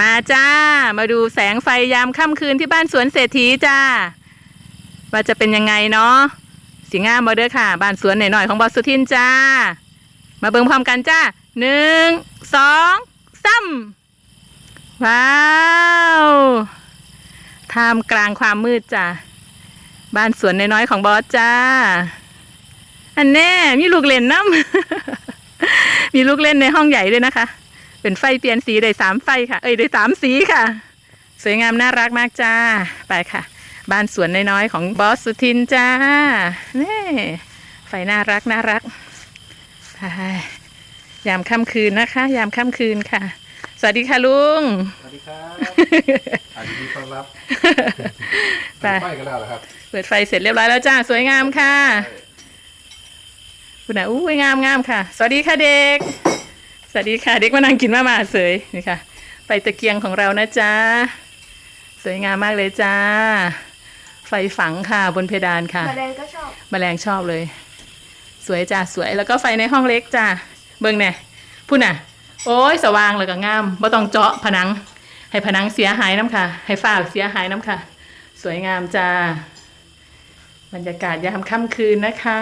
มาจ้า มาดูแสงไฟยามค่ำคืนที่บ้านสวนเศรษฐีจ้า ว่าจะเป็นยังไงเนาะสีงามบอเดอค่ะ บ้านสวนหน่อยๆของบอสสุทินจ้า มาเบิ่งพร้อมกันจ้าหนึ่งสองสามว้าวท่ามกลางความมืดจ้าบ้านสวนน้อยๆของบอสจ้า อันแน่มีลูกเล่นน้ำมีลูกเล่นในห้องใหญ่ด้วยนะคะ เป็นไฟเปลี่ยนสีได้สามไฟค่ะ เอ้ยได้สามสีค่ะ สวยงามน่ารักมากจ้า ไปค่ะ บ้านสวนน้อยๆของบอสสุทินจ้านี่ไฟน่ารักน่ารักไปยามค่ำคืนนะคะ ยามค่ำคืนค่ะ สวัสดีค่ะลุง สวัสดีครับอายินดีต้อนรับไปไปกันแล้วเหรอครับ เปิดไฟเสร็จเรียบร้อยแล้วจ้า สวยงามค่ะ คุณน่ะอู้ยงามงามค่ะ สวัสดีค่ะเด็ก สวัสดีค่ะ เด็กมานั่งกินมามาเสยนี่ค่ะไฟตะเกียงของเรานะจ๊ะ สวยงามมากเลยจ้า ไฟฝังค่ะบนเพดานค่ะแมลงก็ชอบแมลงชอบเลย สวยจ้าสวยแล้วก็ไฟในห้องเล็กจ้าเบิ่งแน่พูดน่ะ โอ้ยสว่างแล้วก็งามบ่ต้องเจาะผนัง ให้ผนังเสียหายน้ำค่ะ ให้ฝ้าเสียหายน้ำค่ะ สวยงามจ้าบรรยากาศยามค่ำคืนนะคะ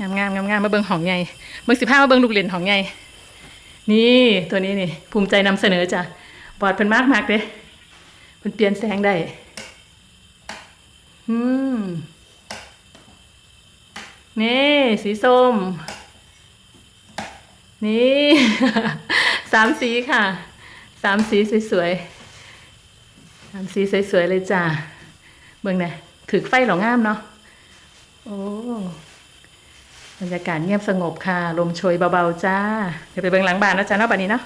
งามงามงามงามมาเบิ่งของใหญ่เบิ่งสิผ้ามาเบิ่งลูกเหรียญของใหญ่นี่ตัวนี้นี่ ภูมิใจนำเสนอจ้ะบอดเพิ่นมากมากเด้เพิ่นเปลี่ยนแสงได้อืมนี่สีส้ม นี่สามสีค่ะสามสีสวยๆสามสีสวยๆเลยจ้าเบิ่งน่ถือไฟเหรองามเนาะโอ้ รรยากาศเงียบสงบค่ะ ลมโชยเบาๆจ้า เดี๋ยวไปเบิ่งหลังบ้านนะจ้าเนาะบัดนี้เนาะ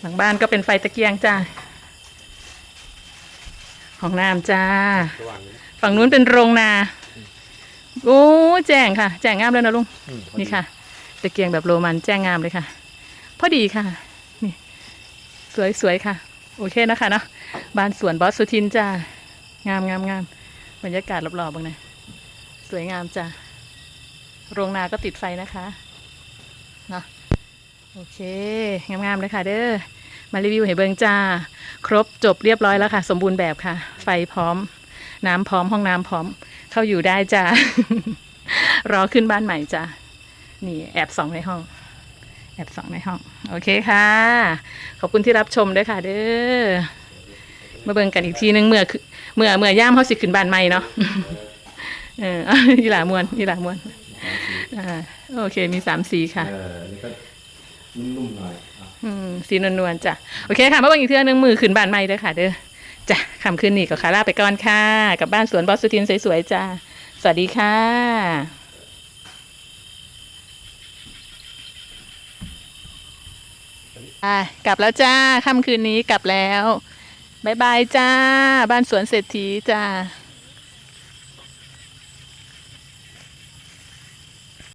หลังบ้านก็เป็นไฟตะเกียงจ้าของน้ำจ้าระหว่างนี้ฝั่งนู้นเป็นโรงนา โอ้แจ้งค่ะ แจ้งงามเลยนะลุงอืมนี่ค่ะ ตะเกียงแบบโรมันแจ้งงามเลยค่ะ พอดีค่ะ นี่ สวยสวยค่ะ โอเคนะคะเนาะ บ้านสวนบอสสุทินจ้า งามงามงามบรรยากาศรอบๆบ้างนะ สวยงามจ้า โรงนาก็ติดไฟนะคะเนาะโอเค งามๆเลยค่ะเด้อมารีวิวให้เบิงจ้า ครบจบเรียบร้อยแล้วค่ะ สมบูรณ์แบบค่ะ ไฟพร้อม น้ำพร้อมห้องน้ำพร้อม เข้าอยู่ได้จ้ารอขึ้นบ้านใหม่จ้านี่แอบสองในห้อง แอบสองในห้อง โอเคค่ะ ขอบคุณที่รับชมด้วยค่ะ เด้อมาเบิ่งกันอีกทีนึงเมื่อคือเมื่อเมื่อย่ามเขาสิขึ้นบ้านใหม่เนาะเอออีหลามวนอีหลามวน อ่าโอเคมีสามสีค่ะ เอออันนี้ก็นุ่มๆหน่อยอะอืมสีนวลๆจ้ะ โอเคค่ะมาเบิ่งอีกเทื่อนึงมือขึ้นบ้านใหม่เด้อค่ะ เด้อจ้ะคำขึ้นนี่ก็คาร่าไปก่อนค่ะกลับบ้านสวนบอสสุทินสวยๆจ้าสวัสดีค่ะอะกลับแล้วจ้าค่ำคืนนี้กลับแล้วบายบายจ้า บ้านสวนเศรษฐีจ้า